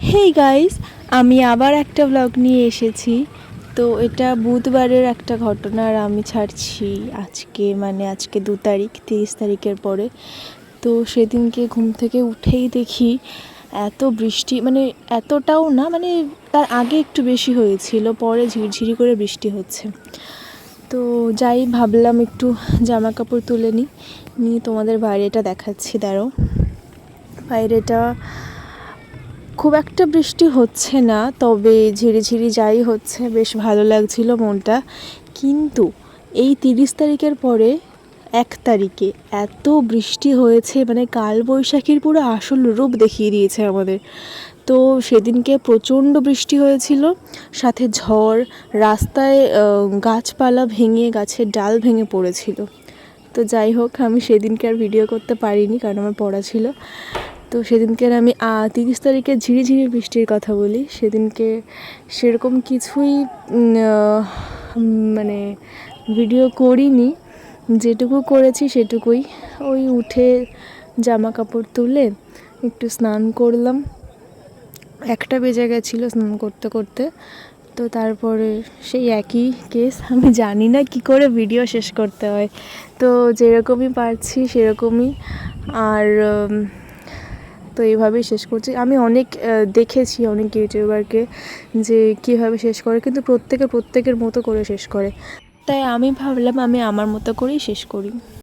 Hey guys আমি আবার একটা ব্লগ নিয়ে এসেছি। তো এটা বুধবারের একটা ঘটনা আর আমি ছাড়ছি আজকে মানে আজকে দু তারিখ, তিরিশ তারিখের পরে। তো সেদিনকে ঘুম থেকে উঠেই দেখি এত বৃষ্টি মানে এতটাও না মানে তার আগে একটু বেশি হয়েছিল, পরে ঝিরঝিরি করে বৃষ্টি হচ্ছে। তো যাই, ভাবলাম একটু জামা কাপড় তুলে নিই, নিয়ে তোমাদের বাইরেটা দেখাচ্ছি দাঁড়ো বাইরেটা খুব একটা বৃষ্টি হচ্ছে না, তবে ঝিরিঝিরি যাই হচ্ছে, বেশ ভালো লাগছিল মনটা। কিন্তু এই তিরিশ তারিখের পরে এক তারিখে এত বৃষ্টি হয়েছে মানে কালবৈশাখীর পুরো আসল রূপ দেখিয়ে দিয়েছে আমাদের। তো সেদিনকে প্রচণ্ড বৃষ্টি হয়েছিল, সাথে ঝড়, রাস্তায় গাছপালা ভেঙে, গাছের ডাল ভেঙে পড়েছিল। তো যাই হোক, আমি সেদিনকে আর ভিডিও করতে পারিনি, কারণ আমার পড়া ছিল। তো সেদিনকে আর আমি তিরিশ তারিখে ঝিরিঝিরি বৃষ্টির কথা বলি। সেদিনকে সেরকম কিছুই মানে ভিডিও করিনি। যেটুকু করেছি সেটুকুই। ওই উঠে জামা কাপড় তুলে একটু স্নান করলাম। একটা বেজে গেছিল স্নান করতে করতে। তো তারপরে সেই একই কেস আমি জানি না কি করে ভিডিও শেষ করতে হয়। তো যেরকমই পারছি সেরকমই। আর তো এইভাবেই শেষ করছি। আমি অনেক দেখেছি অনেক ইউটিউবারকে যে কীভাবে শেষ করে, কিন্তু প্রত্যেকে প্রত্যেকের মতো করে শেষ করে। তাই আমি ভাবলাম আমি আমার মতো করেই শেষ করি।